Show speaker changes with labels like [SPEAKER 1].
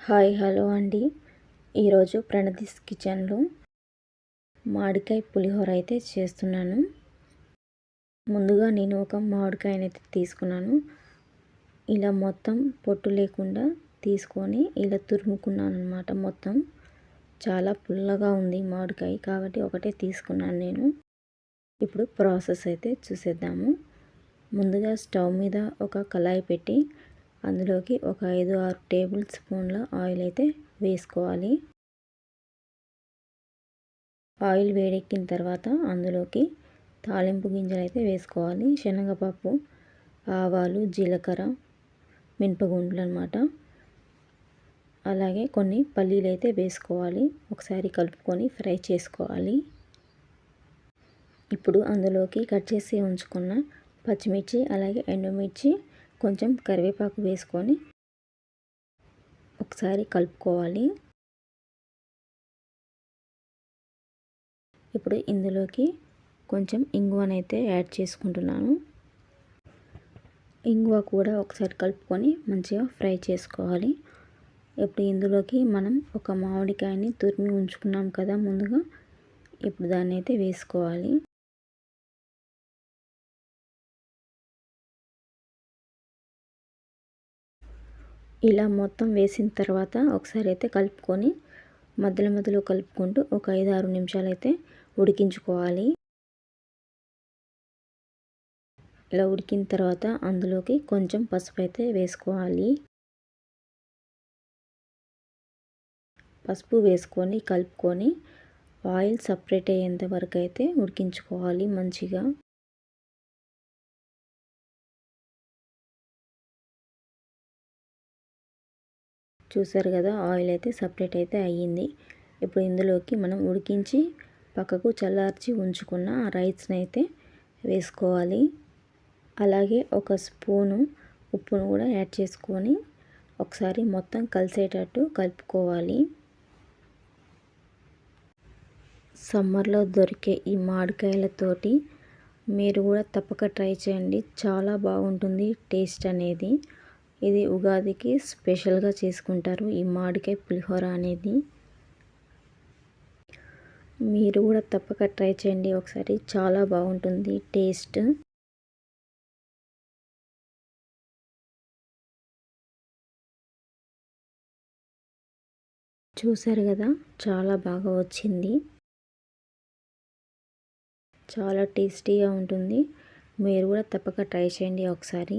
[SPEAKER 1] Hi hello అండి. ఈరోజు ప్రణదీస్ కిచెన్లో మామిడికాయ పులిహోర అయితే చేస్తున్నాను. ముందుగా నేను ఒక మామిడికాయనైతే తీసుకున్నాను. ఇలా మొత్తం పొట్టు లేకుండా తీసుకొని ఇలా తురుముకున్నాను అనమాట మొత్తం. చాలా పుల్లగా ఉంది మామిడికాయ కాబట్టి ఒకటే తీసుకున్నాను నేను. ఇప్పుడు ప్రాసెస్ అయితే చూసేద్దాము. ముందుగా స్టవ్ మీద ఒక కళాయి పెట్టి అందులోకి ఒక ఐదు ఆరు టేబుల్ స్పూన్ల ఆయిల్ అయితే వేసుకోవాలి. ఆయిల్ వేడెక్కిన తర్వాత అందులోకి తాలింపు గింజలు అయితే వేసుకోవాలి. శనగపప్పు ఆవాలు జీలకర్ర మినపగుండ్లు అనమాట అలాగే కొన్ని పల్లీలు అయితే వేసుకోవాలి. ఒకసారి కలుపుకొని ఫ్రై చేసుకోవాలి. ఇప్పుడు అందులోకి కట్ చేసి ఉంచుకున్న పచ్చిమిర్చి అలాగే ఎండుమిర్చి కొంచెం కరివేపాకు వేసుకొని ఒకసారి కలుపుకోవాలి. ఇప్పుడు ఇందులోకి కొంచెం ఇంగువనైతే యాడ్ చేసుకుంటున్నాను. ఇంగువ కూడా ఒకసారి కలుపుకొని మంచిగా ఫ్రై చేసుకోవాలి. ఇప్పుడు ఇందులోకి మనం ఒక మామిడికాయని తురిమి ఉంచుకున్నాం కదా ముందుగా ఇప్పుడు దాన్ని అయితే వేసుకోవాలి. ఇలా మొత్తం వేసిన తర్వాత ఒకసారి అయితే కలుపుకొని మధ్యలో మధ్యలో కలుపుకుంటూ ఒక ఐదు ఆరు నిమిషాలు అయితే ఉడికించుకోవాలి. ఇలా ఉడికిన తర్వాత అందులోకి కొంచెం పసుపు అయితే వేసుకోవాలి. పసుపు వేసుకొని కలుపుకొని ఆయిల్ సపరేట్ అయ్యేంత వరకు అయితే ఉడికించుకోవాలి మంచిగా. చూసారు కదా ఆయిల్ అయితే సపరేట్ అయితే అయ్యింది. ఇప్పుడు ఇందులోకి మనం ఉడికించి పక్కకు చల్లార్చి ఉంచుకున్న ఆ రైస్ని అయితే వేసుకోవాలి. అలాగే ఒక స్పూను ఉప్పును కూడా యాడ్ చేసుకొని ఒకసారి మొత్తం కలిసేటట్టు కలుపుకోవాలి. సమ్మర్లో దొరికే ఈ మామిడికాయలతోటి మీరు కూడా తప్పక ట్రై చేయండి. చాలా బాగుంటుంది టేస్ట్ అనేది. ఇది ఉగాదికి స్పెషల్గా చేసుకుంటారు ఈ మామిడికాయ పులిహోర అనేది. మీరు కూడా తప్పక ట్రై చేయండి ఒకసారి చాలా బాగుంటుంది టేస్ట్. చూశారు కదా చాలా బాగా వచ్చింది. చాలా టేస్టీగా ఉంటుంది. మీరు కూడా తప్పక ట్రై చేయండి ఒకసారి.